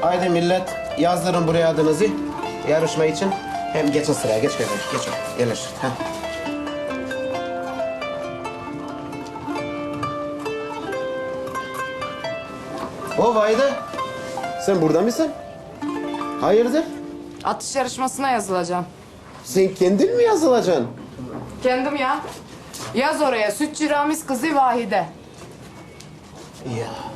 Haydi millet yazdırın buraya adınızı yarışma için. Hem geçin sıraya geç geç geç. Gelir. Heh. O Vayda. Sen burada mısın? Hayırdır? Atış yarışmasına yazılacağım. Sen kendin mi yazılacaksın? Kendim ya. Yaz oraya Sütçü Ramiz kızı Vahide. Ya.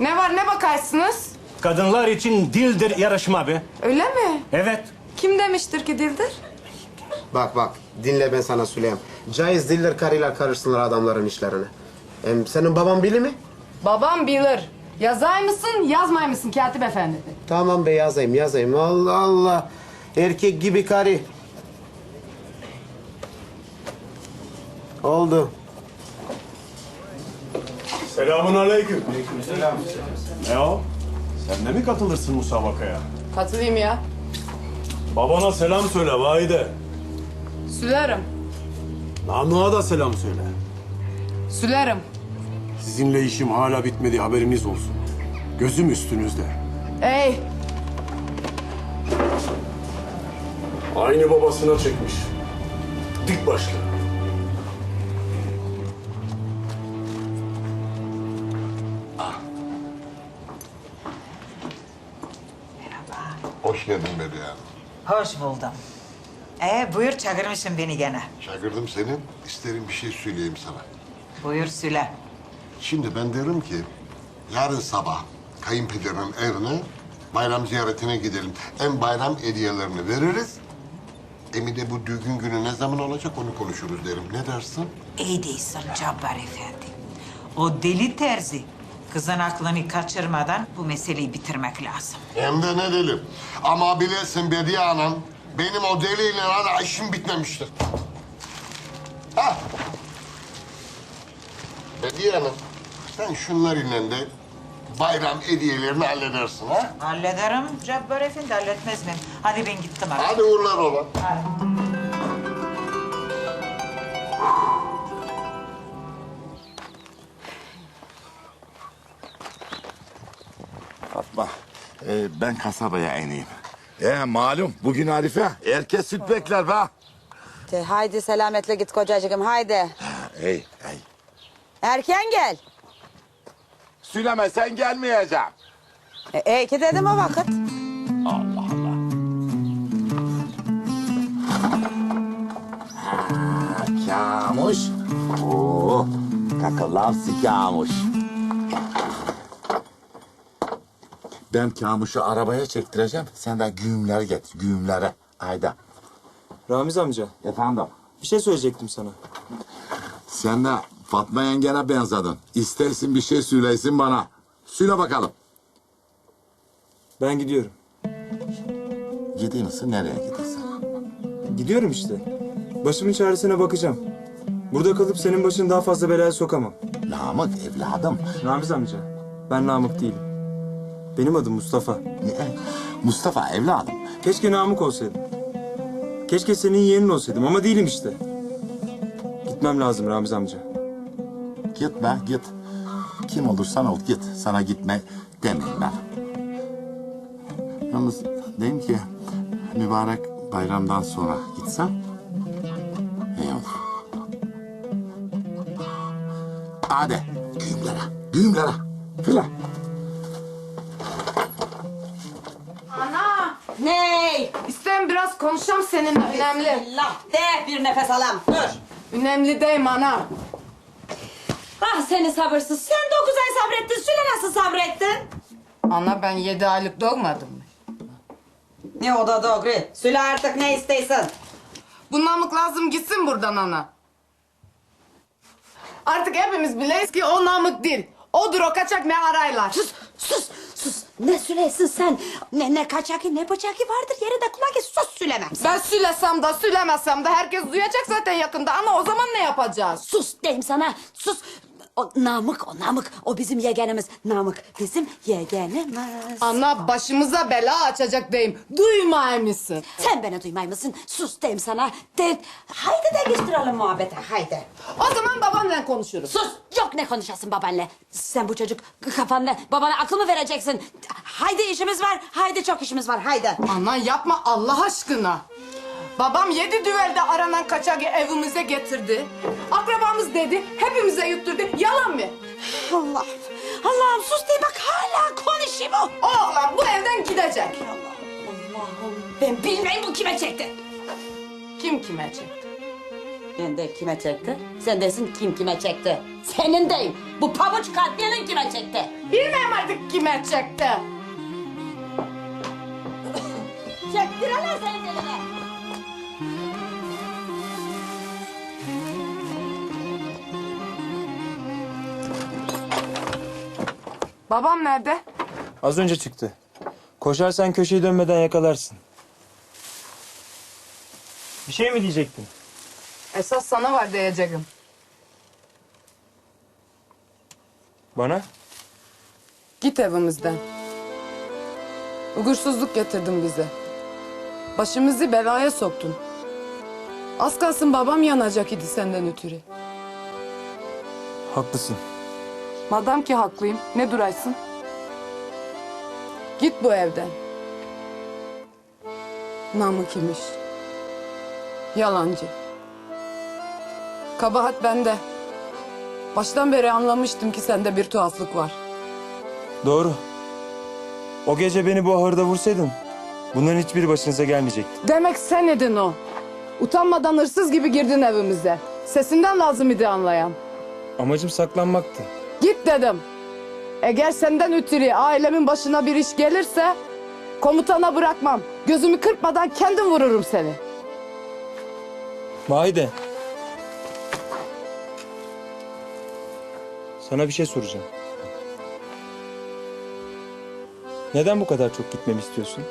Ne var ne bakarsınız? Kadınlar için dildir yarışma be. Öyle mi? Evet. Kim demiştir ki dildir? Bak bak dinle ben sana söyleyeyim. Caiz değildir karıyla karışsınlar adamların işlerine. Hem senin baban bili mi? Babam bilir. Yazay mısın, yazmay mısın Katip Efendi? Tamam be yazayım yazayım. Allah Allah. Erkek gibi karı. Oldu. Selamun aleyküm. Ne o? Sen de mi katılırsın musabakaya? Katılayım ya. Babana selam söyle Vahide. Sülerim. Namluğa da selam söyle. Sülerim. Sizinle işim hala bitmedi haberiniz olsun. Gözüm üstünüzde. Ey, Aynı babasına çekmiş. Dik başlı. Hoş buldum. Ee, buyur çağırmışsın beni gene. Şagirdim senin. İsterim bir şey söyleyeyim sana. Buyur söyle. Şimdi ben derim ki yarın sabah kayınpederin evine bayram ziyaretine gidelim. Hem bayram hediyelerini veririz. Hem de bu düğün günü ne zaman olacak onu konuşuruz derim. Ne dersin? İyi değilsin Cabbar Efendi. O deli terzi kızın aklını kaçırmadan bu meseleyi bitirmek lazım. Hem de ne dedim. Ama bilesin Bediye Hanım, benim o deliyle hala işim bitmemiştir. Ha. Bediye Hanım, sen şunlarla de bayram hediyelerini halledersin ha? Hallederim Cabbar Efendi, halletmez miyim? Hadi ben gittim artık. Hadi uğurlar baba. Fatma, e, ben kasabaya ineyim. E malum bugün Arife. Herkes süt bekler be. De, haydi selametle git kocacığım haydi. Ey, ey. Erken gel. Süleme sen gelmeyeceğim. E, iyi ki dedim o vakit. Allah Allah. Ha, Kamuş. Oo, kakılavsi Kamuş. Ben Kamuş'u arabaya çektireceğim. Sen de güğümleri getir, güğümleri. Hayda. Ramiz amca, Efendim? bir şey söyleyecektim sana. Sen de Fatma yengene benzedin. İstersin bir şey söylesin bana. Söyle bakalım. Ben gidiyorum. Gidiyorsun nereye gidiyorsun? Gidiyorum işte. Başımın çaresine bakacağım. Burada kalıp senin başını daha fazla belaya sokamam. Namık evladım. Ramiz amca, ben Namık değilim. Benim adım Mustafa. Ne? Mustafa evladım. Keşke Namık olsaydım. Keşke senin yeğenin olsaydım ama değilim işte. Gitmem lazım Ramiz amca. Git be git. Kim olursan ol git. Sana gitme demeyim ben. Yalnız diyeyim ki mübarek bayramdan sonra gitsem iyi olur. Hadi güğümlere, güğümlere. Fırla. Ney? İstem biraz konuşam seninle. Önemli. Allah de bir nefes alam. Dur. Önemli değil ana. Ah seni sabırsız. Sen dokuz ay sabrettin. Süle nasıl sabrettin? Ana ben yedi aylık doğmadım mı? Ne o da doğru. Süle artık ne isteysin. Bu namık lazım gitsin buradan ana. Artık hepimiz bileyiz ki o namık değil. Odur o kaçak meharaylar. Sus, sus, sus. Ne sülesin sen? Ne, ne kaçaki ne bıçaki vardır yerinde kulak et. Sus sülemem. Ben sülesem de sülemesem de herkes duyacak zaten yakında. Ana o zaman ne yapacağız? Sus deyim sana. Sus. O Namık o Namık. O bizim yeğenimiz. Namık bizim yeğenimiz. Ana başımıza bela açacak deyim. Duymay mısın? Sen beni duymay mısın? Sus deyim sana. De, haydi de geçtirelim muhabbete haydi. Zaman babamla konuşuruz. Sus! Yok ne konuşasın babanla. Sen bu çocuk kafanla babana akıl mı vereceksin? Haydi işimiz var. Haydi çok işimiz var. Haydi. Ana yapma Allah aşkına. Babam yedi düvelde aranan kaçağı evimize getirdi. Akrabamız dedi, hepimize yutturdu. Yalan mı? Allah. Allah'ım sus diye bak hala konuşayım o. Oğlan bu evden gidecek. Allah'ım ben bilmeyim bu kime çekti. Kim kime çekti? Ben de kime çekti? Sen desin kim kime çekti? Senin değil. Bu pabuç katliyenin kime çekti? Bilmem artık kime çekti. Çektireler senin eline. Babam nerede? Az önce çıktı. Koşarsan köşeyi dönmeden yakalarsın. Bir şey mi diyecektin? Esas sana var diyeceğim. Bana? Git evimizden. Uğursuzluk getirdin bize. Başımızı belaya soktun. Az kalsın babam yanacak idi senden ötürü. Haklısın. Madam ki haklıyım. Ne duraysın? Git bu evden. Namık imiş. Yalancı. Kabahat bende. Baştan beri anlamıştım ki sende bir tuhaflık var. Doğru. O gece beni bu ahırda vursaydın bunların hiçbiri başınıza gelmeyecekti. Demek sen idin o. Utanmadan hırsız gibi girdin evimize. Sesinden lazım idi anlayan. Amacım saklanmaktı. Git dedim. Eğer senden ötürü ailemin başına bir iş gelirse komutana bırakmam. Gözümü kırpmadan kendim vururum seni. Mahide. Sana bir şey soracağım. Neden bu kadar çok gitmemi istiyorsun?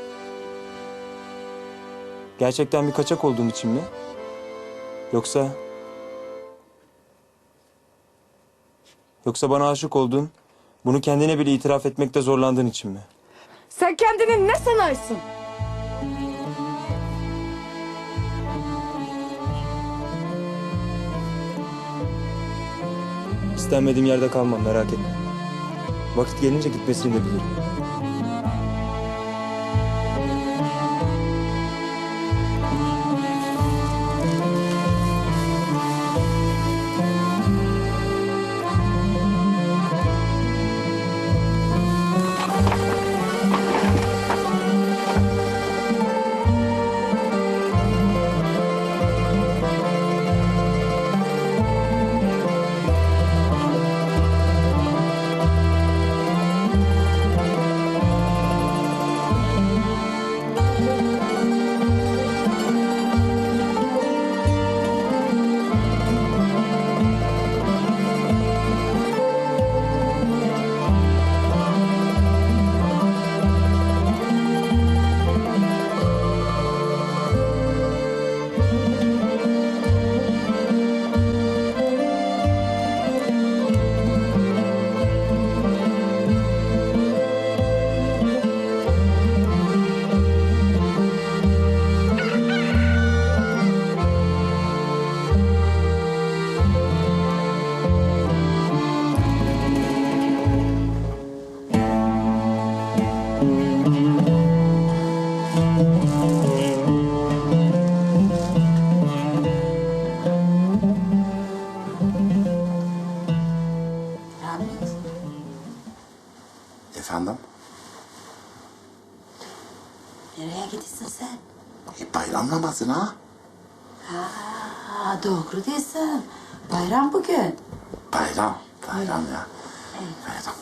Gerçekten bir kaçak olduğun için mi? Yoksa... Yoksa bana aşık oldun, bunu kendine bile itiraf etmekte zorlandığın için mi? Sen kendini ne sanarsın? İstenmediğim yerde kalmam merak etme. Vakit gelince gitmesini de bilirim. Efendim? Nereye gidiyorsun sen? E, bayram namazına. Aa, doğru diyorsun. Bayram bugün. Bayram. Bayram ya. Bayram.